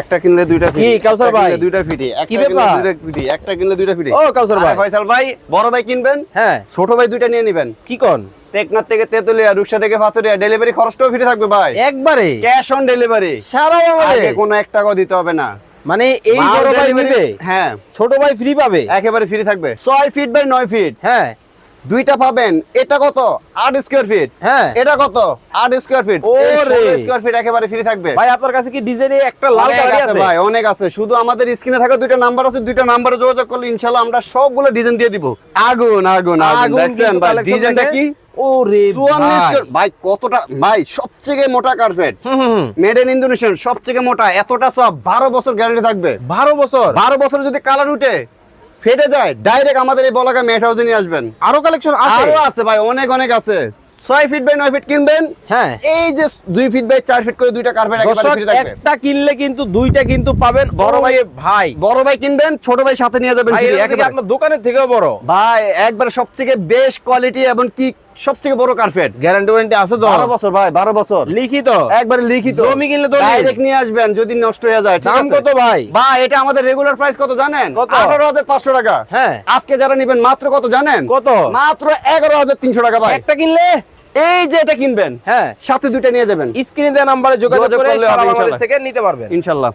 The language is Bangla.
একটা কিনলে দুইটা ফ্রি কি, কাউসার ভাই? দুইটা ফ্রি একটা কিনলে দুইটা ফ্রি একটা কিনলে দুইটা ফ্রি ও, কাউসার ভাই। ফয়সাল ভাই বড় ভাই কিনবেন হ্যাঁ। ছোট ভাই দুইটা নিয়ে নেবেন। কি কোন? টেকনার থেকে তেতুলিয়া রুকসা থেকে ফাতুরিয়া ডেলিভারি খরচটাও ফ্রি থাকবে ভাই। একবারে? ক্যাশ অন ডেলিভারি সারা আগে বাংলাদেশ কোনো এক টাকাও দিতে হবে না। মানে এই বড় ভাই নিবে হ্যাঁ। ছোট ভাই ফ্রি পাবে? একেবারে ফ্রি থাকবে। ছয় ফিট বাই নয় ফিট হ্যাঁ। দুইটা পাবেন। এটা কত? আট স্কোয়ার ফিট হ্যাঁ। এটা কত? আট স্কোয়ার ফিট। স্কোয়ার ফিট একেবারে ফ্রি থাকবে। ভাই আপনার কাছে কি ডিজাইনে একটা লাল কালার আছে ভাই অনেক আছে। শুধু আমাদের স্ক্রিনে থাকা দুইটা নাম্বার আছে দুইটা নাম্বারে যোগাযোগ করলে ইনশাআল্লাহ আমরা সবগুলো ডিজাইন দিয়ে দিব। আগুন আগুন আগুন। দেখছেন ভাই ডিজাইনটা কি? ওরে ভাই। কতটা ভাই সবচেয়ে মোটা কার্পেট। মেড ইন ইন্দোনেশিয়ান সবচেয়ে মোটা। এতটা সব বারো বছর গ্যারান্টি থাকবে। বারো বছর? বারো বছর যদি কালার উঠে ফেটে যায় ডাইরেক্ট আমাদের এই বলাকা মেট হাউসে নিয়ে আসবেন। আরও কালেকশন আছে? আরও আছে ভাই অনেক অনেক আছে। ছয় ফিট বাই নয় ফিট কিনবেন। হ্যাঁ। এই যে দুই ফিট বাই চার ফিট করে দুইটা কার্পেট একটা কিনলে কিন্তু দুইটা কিন্তু পাবেন। বড় ভাই ভাই- বড় ভাই কিনবেন ছোট ভাই সাথে নিয়ে যাবেন থেকে আপনার দোকানের থেকেও বড়। ভাই একবার সবথেকে বেশ কোয়ালিটি এবং কি সবথেকে বড় কার্পেট গ্যারান্টি ওয়ারেন্টি আছে তো? বারো বছর ভাই বারো বছর। লিখিত? একবারে লিখিত। জমি কিনলে দলিল। ডাইরেক্ট নিয়ে আসবেন যদি নষ্ট হয়ে যায় দাম কত ভাই? ভাই এটা আমাদের রেগুলার প্রাইস কত জানেন? কত? আঠারো হাজার পাঁচশো টাকা। হ্যাঁ। আজকে যারা নেবেন মাত্র কত জানেন? কত? মাত্র এগারো হাজার তিনশো টাকা ভাই। একটা কিনলে? এই যে এটা কিনবেন। হ্যাঁ। সাথে দুইটা নিয়ে যাবেন। স্ক্রিনে দেওয়া নাম্বারে যোগাযোগ করে করলে সারা বাংলাদেশ থেকে নিতে পারবেন। ইনশাল্লাহ।